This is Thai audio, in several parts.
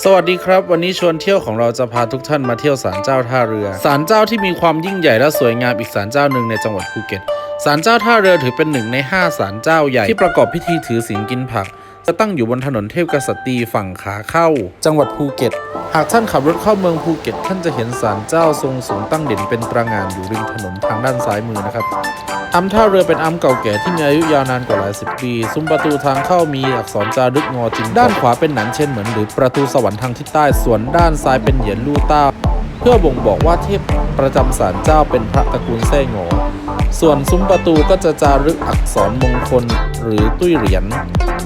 สวัสดีครับ วันนี้ชวนเที่ยวของเราจะพาทุกท่านมาเที่ยวศาลเจ้าท่าเรือศาลเจ้าที่มีความยิ่งใหญ่และสวยงามอีกศาลเจ้าหนึ่งในจังหวัดภูเก็ตศาลเจ้าท่าเรือถือเป็นหนึ่งในห้าศาลเจ้าใหญ่ที่ประกอบพิธีถือศีลกินผัก จะตั้งอยู่บนถนนเทพกษัตรีฝั่งขาเข้า จังหวัดภูเก็ต หากท่านขับรถเข้าเมืองภูเก็ต ท่านจะเห็นศาลเจ้าทรงสูงตั้งเด่นเป็นตระงานอยู่ริมถนนทางด้านซ้ายมือนะครับอำท่าเรือเป็นอำเก่าแก่ที่มีอายุยาวนานกว่าหลายสิบปี ซุ้มประตูทางเข้ามีอักษรจารึกงอจริง ด้านขวาเป็นหนันเช่นเหมือนหรือประตูสวรรค์ทางทิศใต้ ส่วนด้านซ้ายเป็นเหรียญลู่ต้า เพื่อบ่งบอกว่าเทพประจำศาลเจ้าเป็นพระตระกูลแซ่งอส่วนซุ้มประตูก็จะจารึกอักษรมงคลหรือตุ้ยเหรียญ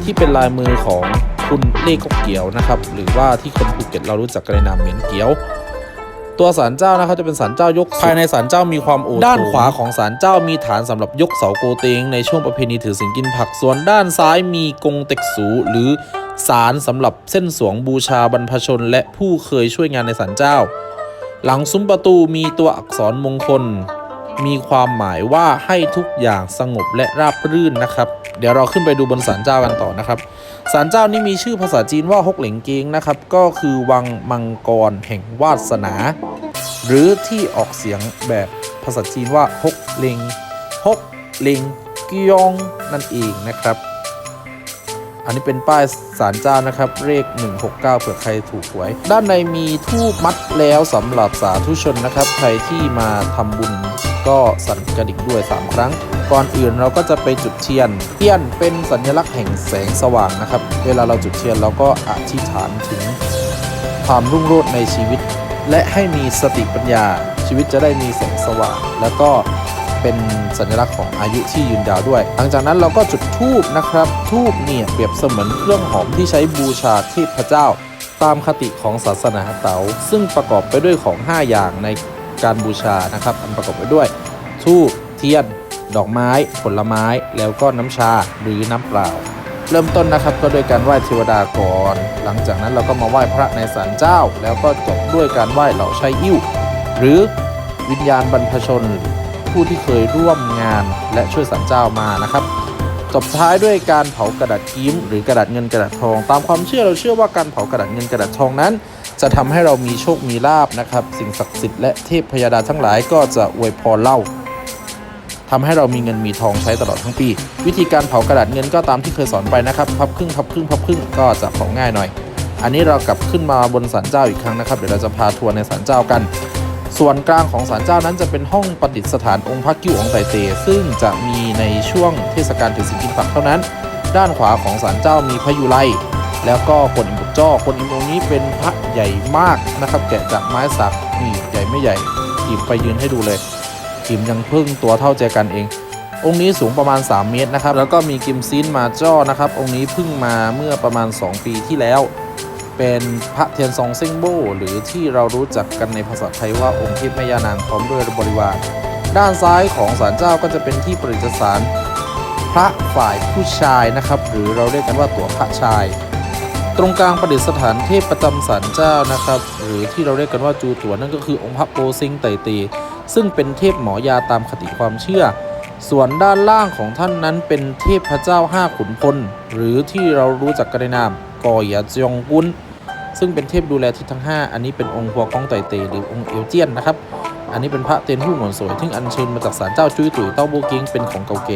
ที่เป็นลายมือของคุณเล่กกเกียวนะครับ หรือว่าที่คนภูเก็ตเรารู้จักกันในนามเหมียนเกียว ตัวศาลเจ้านะครับจะเป็นศาลเจ้ายกภายในศาลเจ้ามีความโอด้านขวาของศาลเจ้ามีฐานสำหรับยกเสาโกเตงในช่วงประเพณีถือศีลกินผักส่วนด้านซ้ายมีกงเต็กสูหรือศาลสำหรับเส้นสวงบูชาบรรพชน และผู้เคยช่วยงานในศาลเจ้า หลังซุ้มประตูมีตัวอักษรมงคล มีความหมายว่าให้ทุกอย่างสงบและราบรื่นนะครับ เดี๋ยวเราขึ้นไปดูบนศาลเจ้ากันต่อนะครับศาลเจ้านี่มีชื่อภาษาจีนว่าฮกเหลิงเกงนะครับ ก็คือวังมังกรแห่งวาสนา หรือที่ออกเสียงแบบภาษาจีนว่าฮกเลงฮกเลงกยองนั่นเองนะครับ อันนี้เป็นป้ายศาลเจ้านะครับเลข169เผื่อใครถูกหวย ด้านในมีทูบมัดแล้วสำหรับสาธุชนนะครับ ใครที่มาทำบุญ ก็สั่นกระดิ่งด้วย 3 ครั้ง ก่อนอื่นเราก็จะไปจุดเทียน เทียนเป็นสัญลักษณ์แห่งแสงสว่างนะครับ เวลาเราจุดเทียนเราก็อธิษฐานถึงความรุ่งโรจน์ในชีวิต และให้มีสติปัญญา ชีวิตจะได้มีแสงสว่าง แล้วก็เป็นสัญลักษณ์ของอายุที่ยืนยาวด้วย หลังจากนั้นเราก็จุดธูปนะครับธูปเนี่ยเปรียบเสมือนเครื่องหอมที่ใช้บูชาเทพเจ้า ตามคติของศาสนาเต๋าซึ่งประกอบไปด้วยของ 5 อย่างใน การบูชานะครับอันประกอบไปด้วยธูปเทียน ดอกไม้ ผลไม้ แล้วก็น้ำชาหรือน้ำเปล่า เริ่มต้นนะครับก็ด้วยการไหว้เทวดาก่อน หลังจากนั้นเราก็มาไหว้พระในศาลเจ้า แล้วก็จบด้วยการไหว้เหล่าชัยอิ่วหรือวิญญาณบรรพชน ผู้ที่เคยร่วมงานและช่วยศาลเจ้ามานะครับจบท้ายด้วยการเผากระดาษกิ้มหรือกระดาษเงินกระดาษทอง ตามความเชื่อเราเชื่อว่าการเผากระดาษเงินกระดาษทองนั้น จะทำให้เรามีโชคมีลาบนะครับ สิ่งศักดิ์สิทธิ์และเทพพยาดาทั้งหลายก็จะอวยพรเล่าทำให้เรามีเงินมีทองใช้ตลอดทั้งปี วิธีการเผากระดาษเงินก็ตามที่เคยสอนไปนะครับพับครึ่งพับครึ่งพับครึ่งก็จะเผาง่ายหน่อย อันนี้เรากลับขึ้นมาบนศาลเจ้าอีกครั้งนะครับเดี๋ยวเราจะพาทัวร์ในศาลเจ้ากันส่วนกลางของศาลเจ้านั้นจะเป็นห้องประดิษฐานองค์พระกิ้วองค์ไตเต ซึ่งจะมีในช่วงเทศกาลถือศีลกินผักเท่านั้น ด้านขวาของศาลเจ้ามีพระยุไล แล้วก็คนอิมบุกจ้อคนอิมองค์นี้เป็นพระใหญ่มากนะครับ แกะจากไม้สักนี่ใหญ่ไม่ใหญ่หยิบไปยืนให้ดูเลยกิมยังพิ่งตัวเท่าแจกันเอง องค์นี้สูงประมาณ 3 เมตรนะครับ แล้วก็มีกิมซินมาจ้อนะครับ องค์นี้พิ่งมาเมื่อประมาณ 2 ปีที่แล้ว เป็นพระเทียนซองเซิงโบหรือที่เรารู้จักกันในภาษาไทยว่าองค์เทพแม่ยานางพร้อมด้วยบริวารด้านซ้ายของศาลเจ้าก็จะเป็นที่ประดิษฐานพระฝ่ายผู้ชายนะครับ หรือเราเรียกกันว่าตัวพระชาย ตรงกลางประดิษฐานเทพประจำศาลเจ้านะครับ หรือที่เราเรียกกันว่าจูตัวนั่นก็คือองค์พระโปซิงไตเตซึ่งเป็นเทพหมอยาตามคติความเชื่อ ส่วนด้านล่างของท่านนั้นเป็นเทพพระเจ้าห้าขุนพล หรือที่เรารู้จักกันในนามกอหยาจองกุนซึ่งเป็นเทพดูแลทิศทั้ง 5 อันนี้เป็นองค์หัวก้องไตเตหรือองค์เอลเจียนนะครับ อันนี้เป็นพระเตียนผู้หมวนสวยที่อัญเชิญมาจากศาลเจ้าจุ้ยตุ๋ยเต้าโบกิงเป็นของเก่าเก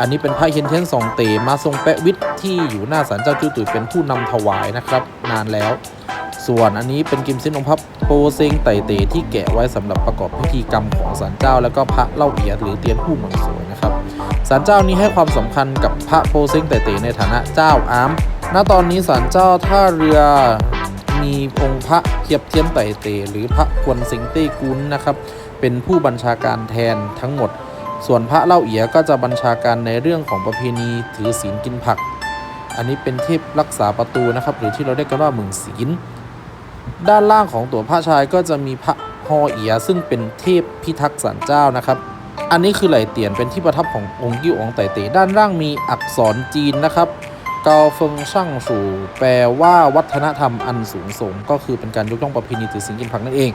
อันนี้เป็นพระเฮียนเทียนสองเตมาทรงแปะวิทย์ที่อยู่หน้าศาลเจ้าจุ้ยตุ๋ยเป็นผู้นำถวายนะครับ นานแล้ว ส่วนอันนี้เป็นกิมซินองค์พระโปเซงไตเตที่แกะไว้สำหรับประกอบพิธีกรรมของศาลเจ้า แล้วก็พระเล่าเอียดหรือเตียนผู้หมวนสวยนะครับศาลเจ้านี้ให้ความสำคัญกับพระโปเซงไตเตในฐานะเจ้าอามณตอนนี้ศาลเจ้าท่าเรือ มีองค์พระเทียบเทียนไตเต หรือพระควนเซิงเต้กุนนะครับ เป็นผู้บัญชาการแทนทั้งหมด ส่วนพระเล่าเอียก็จะบัญชาการในเรื่องของประเพณีถือศีลกินผัก อันนี้เป็นเทพรักษาประตูนะครับ หรือที่เราเรียกกันว่าเมืองศีล ด้านล่างของตัวพระชายก็จะมีพระฮอเอียซึ่งเป็นเทพพิทักษ์สันเจ้านะครับอันนี้คือไหลเตียนเป็นที่ประทับขององค์กิ้วองไตเตด้านล่างมีอักษรจีนนะครับ กาเฟิงช่างสู่แปลว่าวัฒนธรรมอันสูงส่ง ก็คือเป็นการยกย่องประเพณีถือศีลกินผักนั่นเอง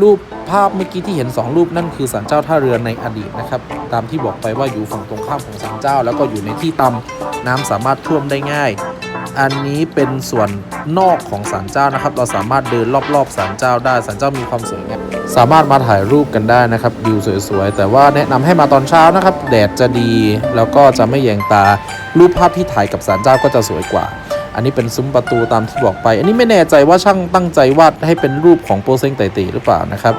รูปภาพเมื่อกี้ที่เห็น 2 รูปนั่นคือศาลเจ้าท่าเรือในอดีตนะครับ ตามที่บอกไปว่าอยู่ฝั่งตรงข้ามของศาลเจ้า แล้วก็อยู่ในที่ต่ำน้ำสามารถท่วมได้ง่าย อันนี้เป็นส่วนนอกของศาลเจ้านะครับ เราสามารถเดินรอบๆศาลเจ้าได้ศาลเจ้ามีความสวยงามสามารถมาถ่ายรูปกันได้นะครับวิวสวยๆแต่ว่าแนะนำให้มาตอนเช้านะครับ แดดจะดีแล้วก็จะไม่แยงตารูปภาพที่ถ่ายกับศาลเจ้าก็จะสวยกว่า อันนี้เป็นซุ้มประตูตามที่บอกไป อันนี้ไม่แน่ใจว่าช่างตั้งใจวาดให้เป็นรูปของโปเซงไตเตหรือเปล่านะครับ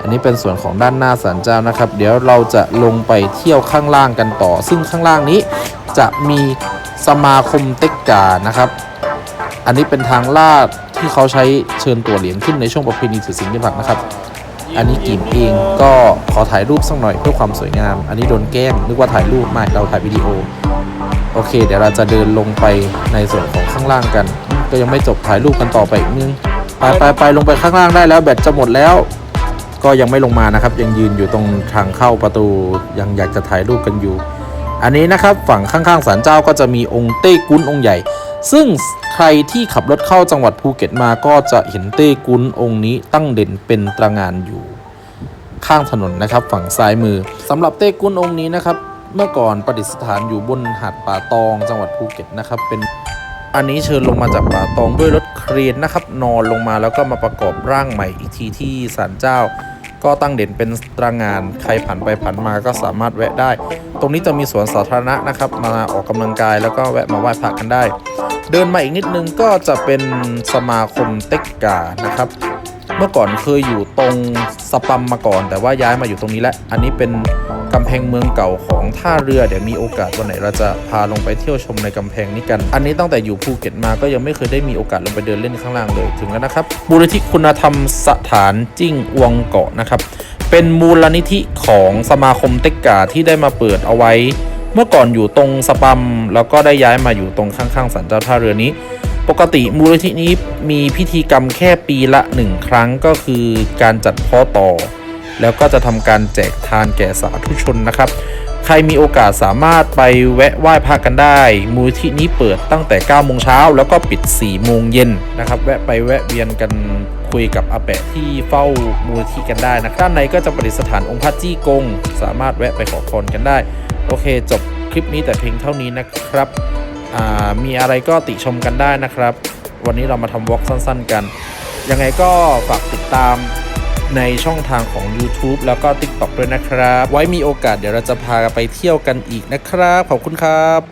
อันนี้เป็นส่วนของด้านหน้าศาลเจ้านะครับ เดี๋ยวเราจะลงไปเที่ยวข้างล่างกันต่อ ซึ่งข้างล่างนี้จะมี สมาคมเต็กกานะครับ อันนี้เป็นทางลาดที่เขาใช้เชิญตัวเหรียญขึ้นในช่วงประเพณีถือสิงห์ผักนะครับ อันนี้กิมเองก็ขอถ่ายรูปสักหน่อยเพื่อความสวยงาม อันนี้โดนแกล้งนึกว่าถ่ายรูปไม่เราถ่ายวิดีโอ โอเค เดี๋ยวเราจะเดินลงไปในส่วนของข้างล่างกัน ก็ยังไม่จบถ่ายรูปกันต่อไปอีกนึงไปไปไปลงไปข้างล่างได้แล้วแบตจะหมดแล้ว ก็ยังไม่ลงมานะครับ ยังยืนอยู่ตรงทางเข้าประตูยังอยากจะถ่ายรูปกันอยู่ อันนี้นะครับฝั่งข้างๆศาลเจ้าก็จะมีองค์เต้กุนองค์ใหญ่ ซึ่งใครที่ขับรถเข้าจังหวัดภูเก็ตมาก็จะเห็นเต้กุนองค์นี้ตั้งเด่นเป็นตระงานอยู่ ข้างถนนนะครับ ฝั่งซ้ายมือสำหรับเต้กุนองค์นี้นะครับ เมื่อก่อนประดิษฐานอยู่บนหาดป่าตองจังหวัดภูเก็ตนะครับเป็นอันนี้เชิญลงมาจากป่าตองด้วยรถเครนนะครับ นอนลงมาแล้วก็มาประกอบร่างใหม่อีกทีที่ศาลเจ้า ก็ตั้งเด่นเป็นตรงงาน ใครผ่านไปผ่านมาก็สามารถแวะได้ ตรงนี้จะมีสวนสาธารณะนะครับ มาออกกำลังกายแล้วก็แวะมาไหว้พระกันได้ เดินมาอีกนิดนึงก็จะเป็นสมาคมเต็กกานะครับ เมื่อก่อนเคยอยู่ตรงสปัมมาก่อน แต่ว่าย้ายมาอยู่ตรงนี้แล้วอันนี้เป็น กำแพงเมืองเก่าของท่าเรือเดี๋ยวมีโอกาสวันไหนเราจะพาลงไปเที่ยวชมในกำแพงนี้กัน อันนี้ตั้งแต่อยู่ภูเก็ตมาก็ยังไม่เคยได้มีโอกาสลงไปเดินเล่นข้างล่างเลยถึงแล้วนะครับมูลนิธิคุณธรรมสถานจิ้งอวงเกาะนะครับเป็นมูลนิธิของสมาคมเต็กกาที่ได้มาเปิดเอาไว้ เมื่อก่อนอยู่ตรงสปัมแล้วก็ได้ย้ายมาอยู่ตรงข้างๆสันเจ้าท่าเรือนี้ปกติมูลนิธินี้มีพิธีกรรมแค่ปีละหนึ่งครั้งก็คือการจัดพ่อต่อ แล้วก็จะทำการแจกทานแก่สาธุชนนะครับ ใครมีโอกาสสามารถไปแวะไหว้พระกันได้ มูลที่นี้เปิดตั้งแต่9โมงเช้าแล้วก็ปิด4โมงเย็นนะครับ แวะไปแวะเวียนกันคุยกับอาแปะที่เฝ้ามูลที่กันได้นะด้านในก็จะประดิษฐานองค์พระจี้กง สามารถแวะไปขอพรกันได้ โอเค จบคลิปนี้แต่เพียงเท่านี้นะครับอ่ามีอะไรก็ติชมกันได้นะครับ วันนี้เรามาทำวอล์กสั้น ๆ กัน ยังไงก็ฝากติดตาม ในช่องทางของ YouTube แล้วก็ TikTok ด้วยนะครับ ไว้มีโอกาสเดี๋ยวเราจะพาไปเที่ยวกันอีกนะครับ ขอบคุณครับ